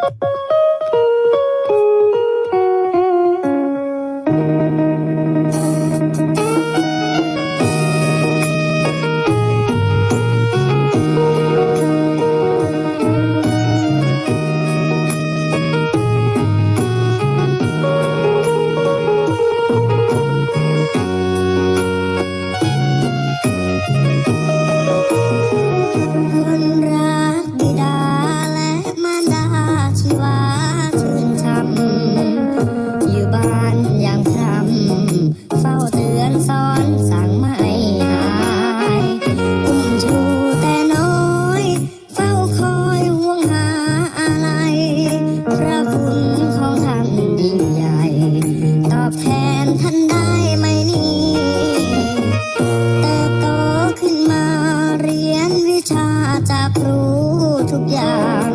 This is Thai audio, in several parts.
Boop boop boop. ทันได้ไหมนี่ติโตขึ้นมาเรียนวิชาจารูทุกอย่าง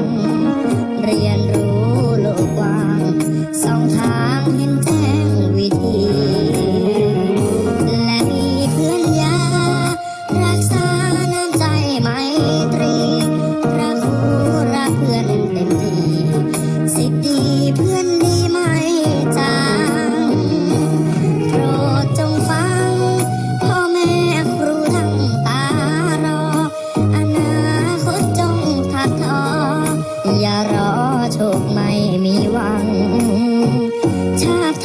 เรียนรู้โลกว้างสองทางห็นแจ้งวิธี และมีเพื่อนยา รักษาน้ำใจไมตรีรักครูรักเพื่อนเต็มที่สิทธิเพื่อนดี ราโชคไม่มีหวังชาติ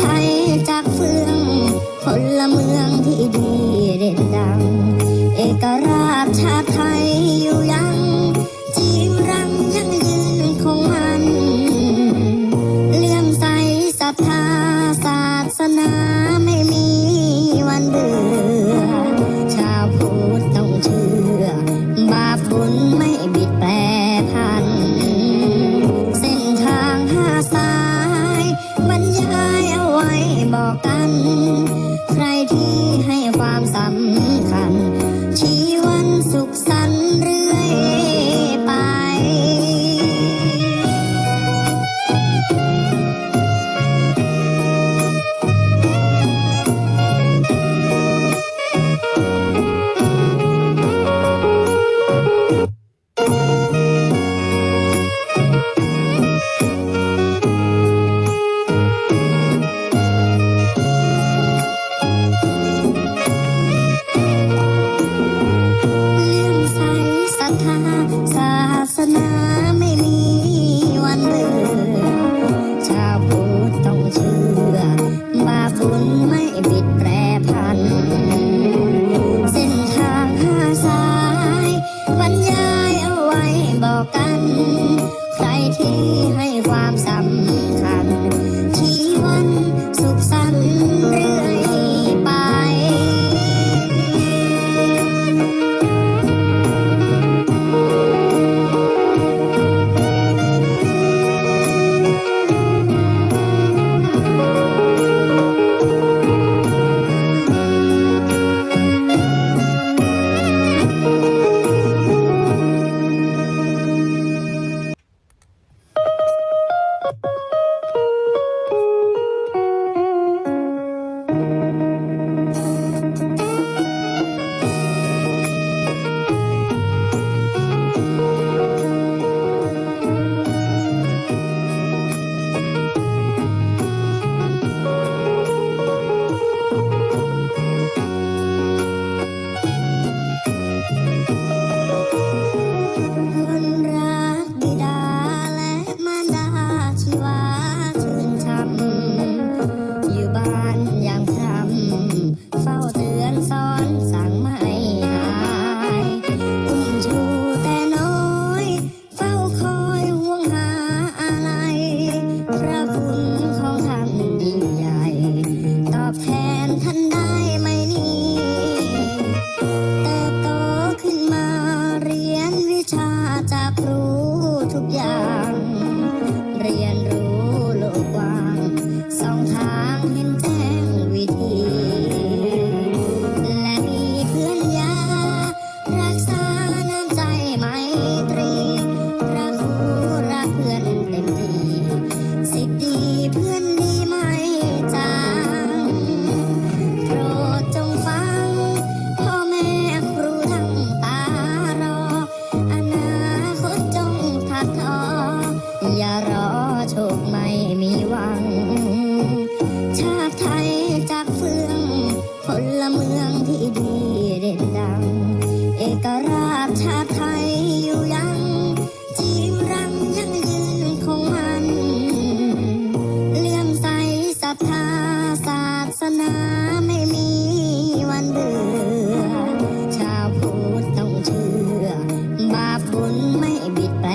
ไม่บิดแปร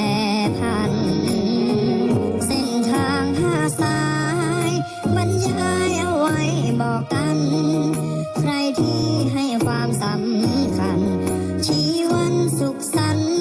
พัน เส้นทางห้าสายบรรยายเอาไว้บอกกัน ใครที่ให้ความสำคัญ ชีวันสุขสันต์